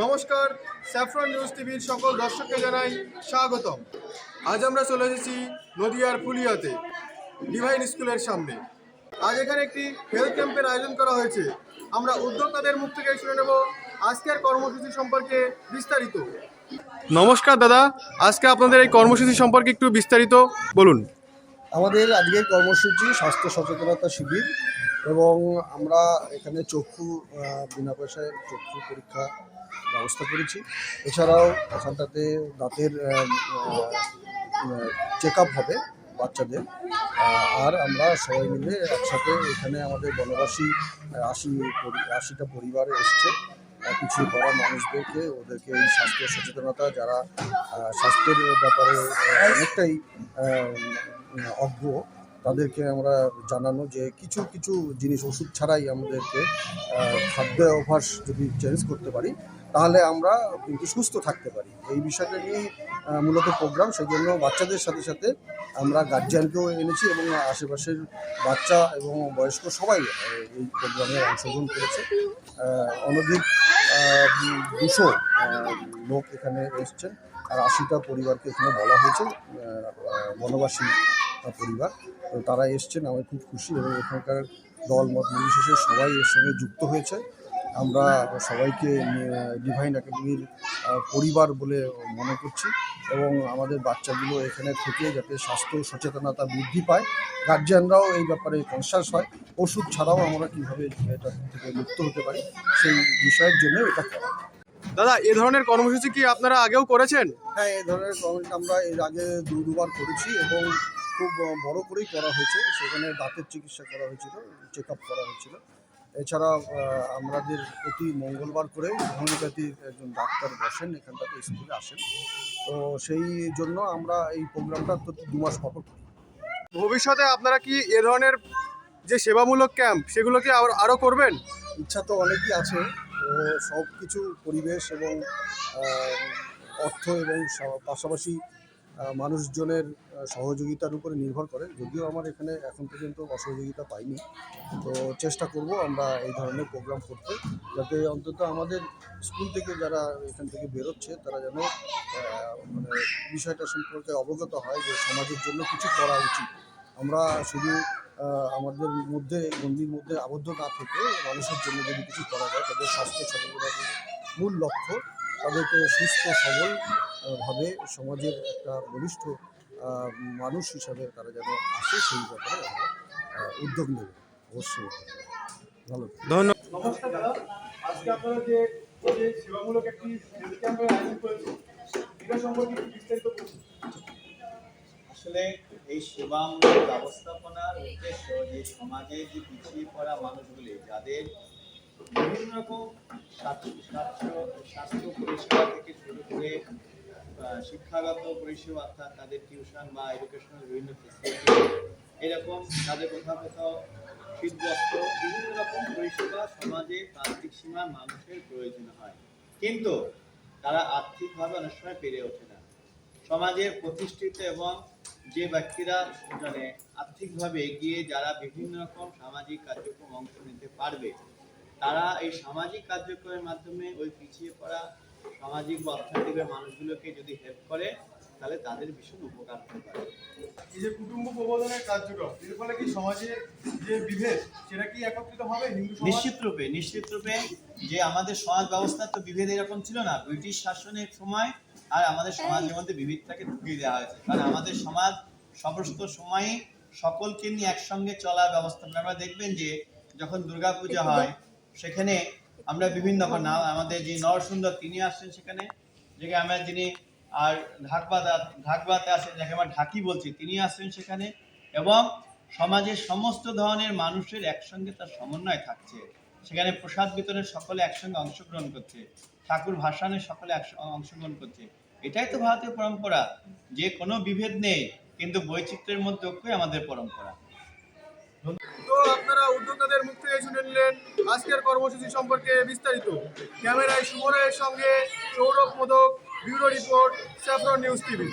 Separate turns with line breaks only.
নমস্কার, saffron news টিভির সকল দর্শককে জানাই স্বাগতম। আজ আমরা চলে এসেছি নদিয়ার ফুলিয়াতে, ডিভাইন স্কুলের সামনে। আজ এখানে একটি হেলথ ক্যাম্পের আয়োজন করা হয়েছে। আমরা উদ্যোক্তাদের মুখ থেকে শুনে নেব আজকের কর্মসূচি সম্পর্কে বিস্তারিত। নমস্কার দাদা, আজকে আপনাদের এই কর্মসূচি সম্পর্কে একটু বিস্তারিত বলুন।
আমাদের আজকের কর্মসূচি স্বাস্থ্য সচেতনতা শিবির এবং আমরা এখানে চক্ষু বিনা পয়সায় চক্ষু পরীক্ষা ব্যবস্থা করেছি। এছাড়াও এখানটাতে দাঁতের চেক আপ হবে বাচ্চাদের। আর আমরা সবাই মিলে একসাথে এখানে আমাদের বনবাসী আশি আশিটা পরিবার এসছে। কিছু পড়া মানুষদেরকে, ওদেরকে এই স্বাস্থ্য সচেতনতা, যারা স্বাস্থ্যের ব্যাপারে অনেকটাই অজ্ঞ, তাদেরকে আমরা জানানো যে কিছু কিছু জিনিস, ওষুধ ছাড়াই আমাদেরকে খাদ্য অভ্যাস যদি চেঞ্জ করতে পারি তাহলে আমরা কিন্তু সুস্থ থাকতে পারি। এই বিষয়টা নিয়ে মূলত প্রোগ্রাম সেই জন্য বাচ্চাদের সাথে সাথে আমরা গার্জিয়ানকেও এনেছি এবং আশেপাশের বাচ্চা এবং বয়স্ক সবাই এই প্রোগ্রামে অংশগ্রহণ করেছে। অনধিক দুশো লোক এখানে এসছেন। আর আশিটা পরিবারকে এখানে বলা হয়েছে বনবাসী পরিবার। তারা এসছেন, আমি খুব খুশি এবং এখানকার দল মত নির্বিশেষে সবাই এর সঙ্গে যুক্ত হয়েছে। আমরা সবাইকে ডিভাইন একাডেমির পরিবার বলে মনে করছি এবং আমাদের বাচ্চাগুলো এখানে থেকে যাতে স্বাস্থ্য সচেতনতা বৃদ্ধি পায়। গার্জিয়ানরাও এই ব্যাপারে কনসাস হয়। ওষুধ ছাড়াও আমরা কীভাবে এটা থেকে মুক্ত হতে পারি সেই বিষয়ের জন্য এটা করা।
দাদা এ ধরনের কর্মসূচি কি আপনারা আগেও করেছেন?
হ্যাঁ এই ধরনের কর্মসূচি আমরা এর আগে দু দুবার করেছি এবং খুব বড় করেই করা হয়েছে। সেখানে দাঁতের চিকিৎসা করা হয়েছিল চেক আপ করা হয়েছিল। এছাড়া আমাদের প্রতি মঙ্গলবার করে হোমিওপ্যাথির একজন ডাক্তার বসেন এখানটাতে স্কুলে আসেন। তো সেই জন্য আমরা এই প্রোগ্রামটা প্রতি দু মাস পর করি।
ভবিষ্যতে আপনারা কি এ ধরনের যে সেবামূলক ক্যাম্প সেগুলো কি আরও করবেন?
ইচ্ছা তো অনেকই আছে। তো সব কিছু পরিবেশ এবং অর্থ এবং পাশাপাশি মানুষজনের সহযোগিতার উপরে নির্ভর করে। যদিও আমার এখানে এখন পর্যন্ত অসহযোগিতা পাইনি। তো চেষ্টা করব আমরা এই ধরনের প্রোগ্রাম করতে, যাতে অন্তত আমাদের স্কুল থেকে যারা এখান থেকে বেরোচ্ছে, তারা যেন মানে বিষয়টা সম্পর্কে অবগত হয় যে সমাজের জন্য কিছু করা উচিত। আমরা শুধু আমাদের মধ্যে গণ্ডির মধ্যে আবদ্ধ না থেকে মানুষের জন্য যদি কিছু করা যায়, তাদের স্বাস্থ্য সচেতনতার মূল লক্ষ্য তাদেরকে সুস্থ সবলভাবে সমাজের একটা বলিষ্ঠ মানুষ হিসাবে তারা যেন আসে সেই ব্যাপারে উদ্যোগ নেব অবশ্যই। ভালো
ধন্যবাদ নমস্কার দাদা। আজকে আপনারা যে যে সেবামূলক একটি ক্যাম্পের আয়োজন করেছেন এটা সম্পর্কে বিস্তারিত
আসলে এই সেবামূলক ব্যবস্থাপনার উদ্দেশ্য যে সমাজে যে পিছিয়ে পড়া মানুষগুলি যাদের বিভিন্ন রকম স্বাস্থ্য পরিষেবা থেকে শুরু করে শিক্ষাগত পরিষেবা, অর্থাৎ তাদের টিউশন বা এডুকেশনাল বিভিন্ন ফেসিলিটি এরকম তাদের কোথাও কোথাও শীতবস্ত্র, বিভিন্ন রকম পরিষেবা সমাজে প্রান্তিক সীমার মানুষের প্রয়োজন হয়। কিন্তু তারা আর্থিকভাবে অনেক সময় পেরে ওঠে না। সমাজের প্রতিষ্ঠিত এবং যে ব্যক্তিরা মানে আর্থিকভাবে এগিয়ে যারা বিভিন্ন রকম সামাজিক কার্যক্রম অংশ নিতে পারবে তারা এই সামাজিক কার্যক্রমের মাধ্যমে ওই পিছিয়ে পড়া সামাজিক বা অর্থনৈতিক মানুষগুলোকে যদি হেল্প করে তাহলে তাদের ভীষণ উপকার হতে পারে।
এই যে কুটুম্ব প্রবোধনের কার্যক্রম এর ফলে কি সমাজের যে বিভেদ সেটা কি একত্রিত হবে হিন্দু
নিশ্চিত রূপে নিশ্চিত রূপে যে আমাদের সমাজ ব্যবস্থা তো বিভেদ এরকম ছিল না। ব্রিটিশ শাসনের সময় আর আমাদের সমাজের মধ্যে বিভেদটাকে ঢুকিয়ে দেওয়া হয়েছে। কারণ আমাদের সমাজ সমস্ত সময়ই সকলকে নিয়ে একসঙ্গে চলার ব্যবস্থা আপনারা দেখবেন যে যখন দুর্গাপূজা হয় সেখানে আমরা বিভিন্ন আমাদের যে নরসুন্দর তিনি আসছেন সেখানে, যেখানে আমরা যিনি, আর ঢাকবাদ ঢাকবাতে আসেন যাকে আমরা ঢাকি বলছি, তিনি আসছেন সেখানে এবং সমাজের সমস্ত ধরনের মানুষের একসঙ্গে তার সমন্বয় থাকছে। সেখানে প্রসাদ বিতরণের সকলে একসঙ্গে অংশগ্রহণ করছে, ঠাকুর ভাসানে সকলে অংশগ্রহণ করছে। এটাই তো ভারতীয় পরম্পরা, যে কোনো বিভেদ নেই, কিন্তু বৈচিত্র্যের মধ্যে আমাদের পরম্পরা।
তো আপনারা উদ্যোক্তাদের মুখ থেকে শুনে নিলেন আজকের কর্মসূচি সম্পর্কে বিস্তারিত। ক্যামেরায় সুমনের সঙ্গে Sourav Modak, bureau report, saffron news TV.